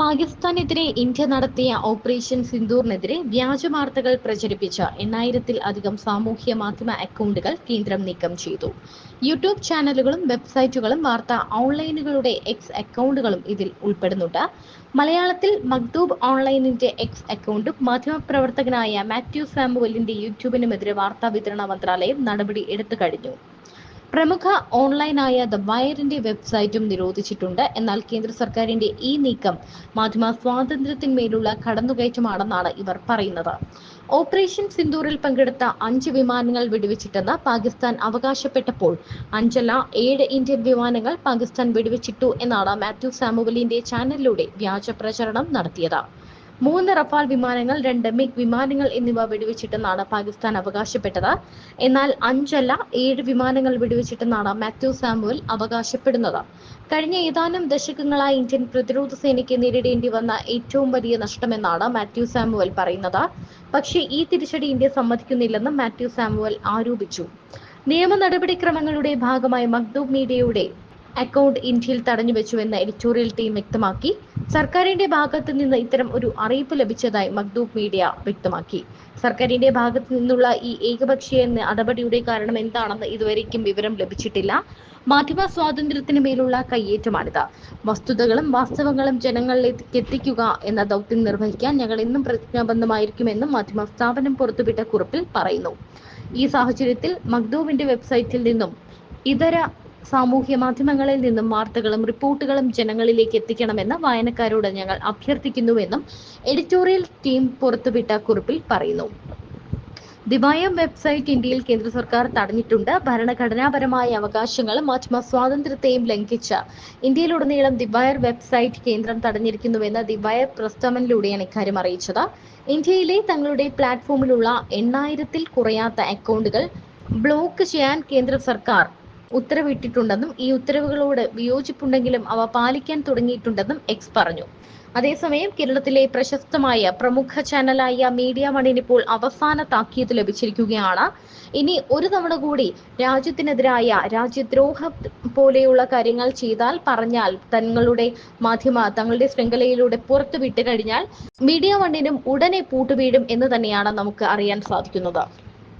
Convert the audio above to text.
പാകിസ്ഥാനെതിരെ India നടത്തിയ operation സിന്ദൂറിനെതിരെ വ്യാജ വാർത്തകൾ പ്രചരിപ്പിച്ച എണ്ണായിരത്തിൽ അധികം സാമൂഹ്യ മാധ്യമ അക്കൗണ്ടുകൾ കേന്ദ്രം നീക്കം ചെയ്തു. യൂട്യൂബ് ചാനലുകളും വെബ്സൈറ്റുകളും വാർത്താ ഓൺലൈനുകളുടെ എക്സ് അക്കൗണ്ടുകളും ഇതിൽ ഉൾപ്പെടുന്നുണ്ട്. മലയാളത്തിൽ മക്ദൂബ് ഓൺലൈനിന്റെ എക്സ് അക്കൗണ്ടും മാധ്യമപ്രവർത്തകനായ മാത്യു സാമുവലിന്റെ യൂട്യൂബിനുമെതിരെ വാർത്താ വിതരണ മന്ത്രാലയം നടപടി എടുത്തു കഴിഞ്ഞു. പ്രമുഖ ഓൺലൈനായ ദ വയറിന്റെ വെബ്സൈറ്റും നിരോധിച്ചിട്ടുണ്ട്. എന്നാൽ കേന്ദ്ര സർക്കാരിന്റെ ഈ നീക്കം മാധ്യമ സ്വാതന്ത്ര്യത്തിന്മേലുള്ള കടന്നുകയറ്റമാണെന്നാണ് ഇവർ പറയുന്നത്. ഓപ്പറേഷൻ സിന്ദൂറിൽ പങ്കെടുത്ത അഞ്ച് വിമാനങ്ങൾ വെടിവെച്ചിട്ടെന്ന് പാകിസ്ഥാൻ അവകാശപ്പെട്ടപ്പോൾ അഞ്ചല്ല ഏഴ് ഇന്ത്യൻ വിമാനങ്ങൾ പാകിസ്ഥാൻ വെടിവെച്ചിട്ടു എന്നാണ് മാത്യു സാമുവലിന്റെ ചാനലിലൂടെ വ്യാജ പ്രചരണം നടത്തിയത്. മൂന്ന് റഫാൽ വിമാനങ്ങൾ രണ്ട് മിഗ് വിമാനങ്ങൾ എന്നിവ വെടിവെച്ചിട്ടെന്നാണ് പാകിസ്ഥാൻ അവകാശപ്പെട്ടത്. എന്നാൽ അഞ്ചല്ല ഏഴ് വിമാനങ്ങൾ വെടിവെച്ചിട്ടെന്നാണ് മാത്യു സാമുവൽ അവകാശപ്പെടുന്നത്. കഴിഞ്ഞ ഏതാനും ദശകങ്ങളായി ഇന്ത്യൻ പ്രതിരോധ സേനയ്ക്ക് നേരിടേണ്ടി വന്ന ഏറ്റവും വലിയ നഷ്ടമെന്നാണ് മാത്യു സാമുവൽ പറയുന്നത്. പക്ഷേ ഈ തിരിച്ചടി ഇന്ത്യ സമ്മതിക്കുന്നില്ലെന്നും മാത്യു സാമുവൽ ആരോപിച്ചു. നിയമ നടപടിക്രമങ്ങളുടെ ഭാഗമായി മക്ദൂബ് മീഡിയയുടെ അക്കൗണ്ട് ഇന്ത്യയിൽ തടഞ്ഞു വെച്ചുവെന്ന് എഡിറ്റോറിയൽ ടീം വ്യക്തമാക്കി. സർക്കാരിന്റെ ഭാഗത്തു നിന്ന് ഇത്തരം ഒരു അറിയിപ്പ് ലഭിച്ചതായി മക്ദൂബ് മീഡിയ വ്യക്തമാക്കി. സർക്കാരിന്റെ ഭാഗത്തു നിന്നുള്ള ഈ ഏകപക്ഷീയ നടപടിയുടെ കാരണം എന്താണെന്ന് ഇതുവരേക്കും വിവരം ലഭിച്ചിട്ടില്ല. മാധ്യമ സ്വാതന്ത്ര്യത്തിന് മേലുള്ള കയ്യേറ്റമാണിത്. വസ്തുതകളും വാസ്തവങ്ങളും ജനങ്ങളിലേക്ക് എത്തിക്കുക എന്ന ദൗത്യം നിർവഹിക്കാൻ ഞങ്ങൾ എന്നും പ്രതിജ്ഞാബദ്ധമായിരിക്കുമെന്നും മാധ്യമ സ്ഥാപനം പുറത്തുവിട്ട കുറിപ്പിൽ പറയുന്നു. ഈ സാഹചര്യത്തിൽ മക്ദൂബിന്റെ വെബ്സൈറ്റിൽ നിന്നും ഇതര സാമൂഹ്യ മാധ്യമങ്ങളിൽ നിന്നും വാർത്തകളും റിപ്പോർട്ടുകളും ജനങ്ങളിലേക്ക് എത്തിക്കണമെന്ന് വായനക്കാരോട് ഞങ്ങൾ അഭ്യർത്ഥിക്കുന്നുവെന്നും എഡിറ്റോറിയൽ ടീം പുറത്തുവിട്ട കുറിപ്പിൽ പറയുന്നു. ദിവായം വെബ്സൈറ്റ് ഇന്ത്യയിൽ കേന്ദ്ര സർക്കാർ തടഞ്ഞിട്ടുണ്ട്. ഭരണഘടനാപരമായ അവകാശങ്ങളും മാധ്യമ സ്വാതന്ത്ര്യത്തെയും ലംഘിച്ച ഇന്ത്യയിലുടനീളം ദിവായർ വെബ്സൈറ്റ് കേന്ദ്രം തടഞ്ഞിരിക്കുന്നുവെന്ന് ദിവായർ പ്രസ്താവനയിലൂടെയാണ് ഇക്കാര്യം അറിയിച്ചത്. ഇന്ത്യയിലെ തങ്ങളുടെ പ്ലാറ്റ്ഫോമിലുള്ള എണ്ണായിരത്തിൽ കുറയാത്ത അക്കൗണ്ടുകൾ ബ്ലോക്ക് ചെയ്യാൻ കേന്ദ്ര സർക്കാർ ഉത്തരവിട്ടിട്ടുണ്ടെന്നും ഈ ഉത്തരവുകളോട് വിയോജിപ്പുണ്ടെങ്കിലും അവ പാലിക്കാൻ തുടങ്ങിയിട്ടുണ്ടെന്നും എക്സ് പറഞ്ഞു. അതേസമയം കേരളത്തിലെ പ്രശസ്തമായ പ്രമുഖ ചാനലായ മീഡിയ മണിനിപ്പോൾ അവസാന താക്കീത് ലഭിച്ചിരിക്കുകയാണ്. ഇനി ഒരു തവണ കൂടി രാജ്യത്തിനെതിരായ രാജ്യദ്രോഹ പോലെയുള്ള കാര്യങ്ങൾ ചെയ്താൽ പറഞ്ഞാൽ തങ്ങളുടെ മാധ്യമ തങ്ങളുടെ ശൃംഖലയിലൂടെ പുറത്തു വിട്ടു കഴിഞ്ഞാൽ മീഡിയ വണ്ണിനും ഉടനെ പൂട്ടുവീഴും എന്ന് തന്നെയാണ് നമുക്ക് അറിയാൻ സാധിക്കുന്നത്.